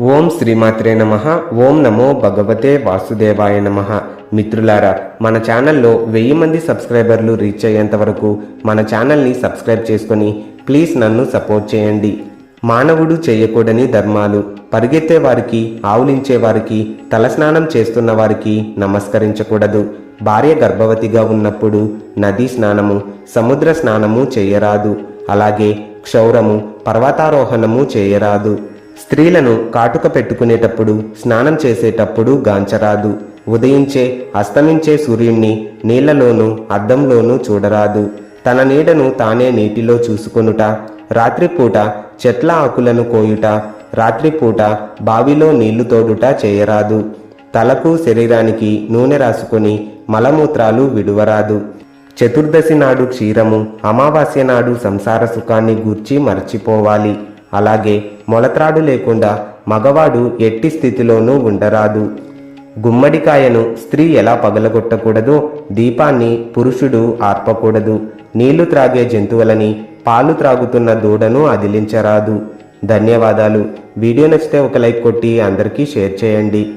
ఓం శ్రీమాత్రే నమ. ఓం నమో భగవతే వాసుదేవాయ నమ. మిత్రులారా మన ఛానల్లో వెయ్యి మంది సబ్స్క్రైబర్లు రీచ్ అయ్యేంత వరకు మన ఛానల్ని సబ్స్క్రైబ్ చేసుకొని ప్లీజ్ నన్ను సపోర్ట్ చేయండి. మానవుడు చేయకూడని ధర్మాలు పరిగెత్తే వారికి ఆవులించే వారికి తలస్నానం చేస్తున్న వారికి నమస్కరించకూడదు. భార్య గర్భవతిగా ఉన్నప్పుడు నదీ స్నానము సముద్ర స్నానము చేయరాదు. అలాగే క్షౌరము పర్వతారోహణము చేయరాదు. స్త్రీలను కాటుక పెట్టుకునేటప్పుడు స్నానం చేసేటప్పుడు గాంచరాదు. ఉదయించే అస్తమించే సూర్యుణ్ణి నీళ్ళలోనూ అద్దంలోనూ చూడరాదు. తన నీడను తానే నీటిలో చూసుకొనుట రాత్రిపూట చెట్ల ఆకులను కోయుట రాత్రిపూట బావిలో నీళ్ళు తోడుట చేయరాదు. తలకు శరీరానికి నూనె రాసుకొని మలమూత్రాలు విడువరాదు. చతుర్దశి నాడు క్షీరము అమావాస్య నాడు సంసార సుఖాన్ని గూర్చి మర్చిపోవాలి. అలాగే మొలత్రాడు లేకుండా మగవాడు ఎట్టి స్థితిలోనూ ఉండరాదు. గుమ్మడికాయను స్త్రీ ఎలా పగలగొట్టకూడదో? దీపాన్ని పురుషుడు ఆర్పకూడదు. నీళ్ళు త్రాగే జంతువులని పాలు త్రాగుతున్న దూడను అదిలించరాదు. ధన్యవాదాలు. వీడియో నచ్చితే ఒక లైక్ కొట్టి అందరికీ షేర్ చేయండి.